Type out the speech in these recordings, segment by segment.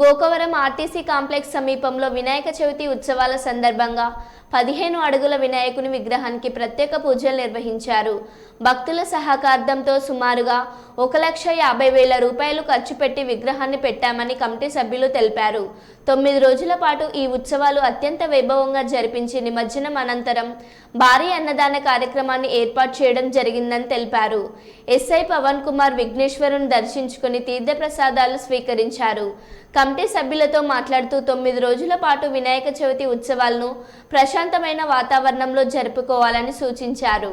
Gokavaram RTC complex సమీపంలో వినాయక చవితి ఉత్సవాల సందర్భంగా పదిహేను అడుగుల వినాయకుని విగ్రహానికి ప్రత్యేక పూజలు నిర్వహించారు. భక్తుల సహకార్థంతో సుమారుగా ఒక లక్ష యాభై వేల రూపాయలు ఖర్చు పెట్టి విగ్రహాన్ని పెట్టామని కమిటీ సభ్యులు తెలిపారు. తొమ్మిది రోజుల పాటు ఈ ఉత్సవాలు అత్యంత వైభవంగా జరిపించి నిమజ్జనం అనంతరం భారీ అన్నదాన కార్యక్రమాన్ని ఏర్పాటు చేయడం జరిగిందని తెలిపారు. ఎస్ఐ పవన్ కుమార్ విఘ్నేశ్వరుని దర్శించుకుని తీర్థప్రసాదాలు స్వీకరించారు. కమిటీ సభ్యులతో మాట్లాడుతూ తొమ్మిది రోజుల పాటు వినాయక చవితి ఉత్సవాలను ప్రశాంతమైన వాతావరణంలో జరుపుకోవాలని సూచించారు.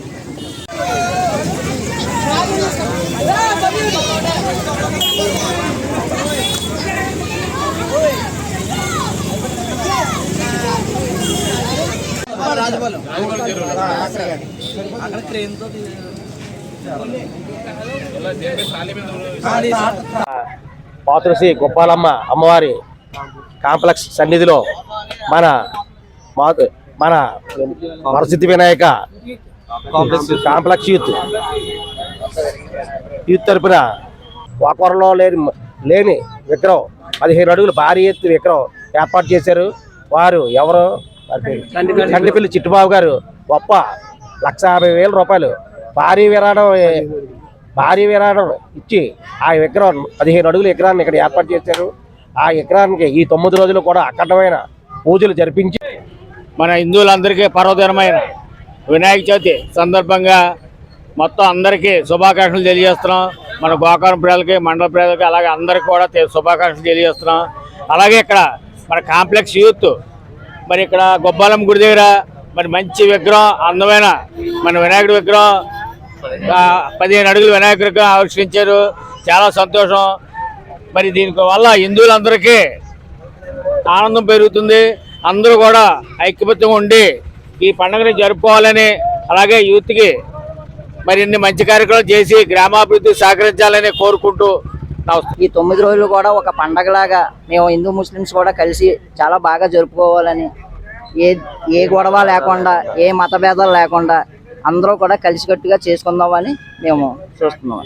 అక్కడ పాతృశ్రీ గోపాలమ్మ అమ్మవారి కాంప్లెక్స్ సన్నిధిలో మన మన మరసిద్ధి వినాయక కాంప్లెక్స్ యూత్. యూత్ తరపున వాకవరంలో లేని లేని విగ్రహం పదిహేను అడుగులు భారీ ఎత్తు విగ్రహం ఏర్పాటు చేశారు. వారు ఎవరు? కంటిపల్లి చిట్టుబాబు గారు. గొప్ప. లక్ష యాభై వేల రూపాయలు భారీ విరాళం భారీ విరాళం ఇచ్చి ఆ విగ్రహం పదిహేను అడుగుల విగ్రహాన్ని ఇక్కడ ఏర్పాటు చేశారు. ఆ విగ్రహానికి ఈ తొమ్మిది రోజులు కూడా అఖండమైన పూజలు జరిపించి మన హిందువులందరికీ పర్వదినమైన వినాయక చవితి సందర్భంగా మొత్తం అందరికీ శుభాకాంక్షలు తెలియజేస్తున్నాం. మన గోకారం ప్రజలకి మండల ప్రజలకి అలాగే అందరికీ కూడా శుభాకాంక్షలు తెలియజేస్తున్నాం. అలాగే ఇక్కడ మన కాంప్లెక్స్ యూత్ మరి ఇక్కడ గొబ్బాలం గుడి దగ్గర మరి మంచి విగ్రహం అందమైన మన వినాయకుడి విగ్రహం పదిహేను అడుగులు వినాయకుడికి విగ్రహం ఆవిష్కరించారు. చాలా సంతోషం. మరి దీనికి వల్ల హిందువులందరికీ ఆనందం పెరుగుతుంది. అందరూ కూడా ఐక్యమత్యంగా ఉండి ఈ పండుగను జరుపుకోవాలని అలాగే యూత్కి మరిన్ని మంచి కార్యక్రమాలు చేసి గ్రామాభివృద్ధి సహకరించాలని కోరుకుంటూ ఈ తొమ్మిది రోజులు కూడా ఒక పండగలాగా మేము హిందూ ముస్లిమ్స్ కూడా కలిసి చాలా బాగా జరుపుకోవాలని ఏ ఏ గొడవ లేకుండా ఏ మత భేదాలు లేకుండా అందరూ కూడా కలిసికట్టుగా చేసుకుందామని మేము చూస్తున్నాం.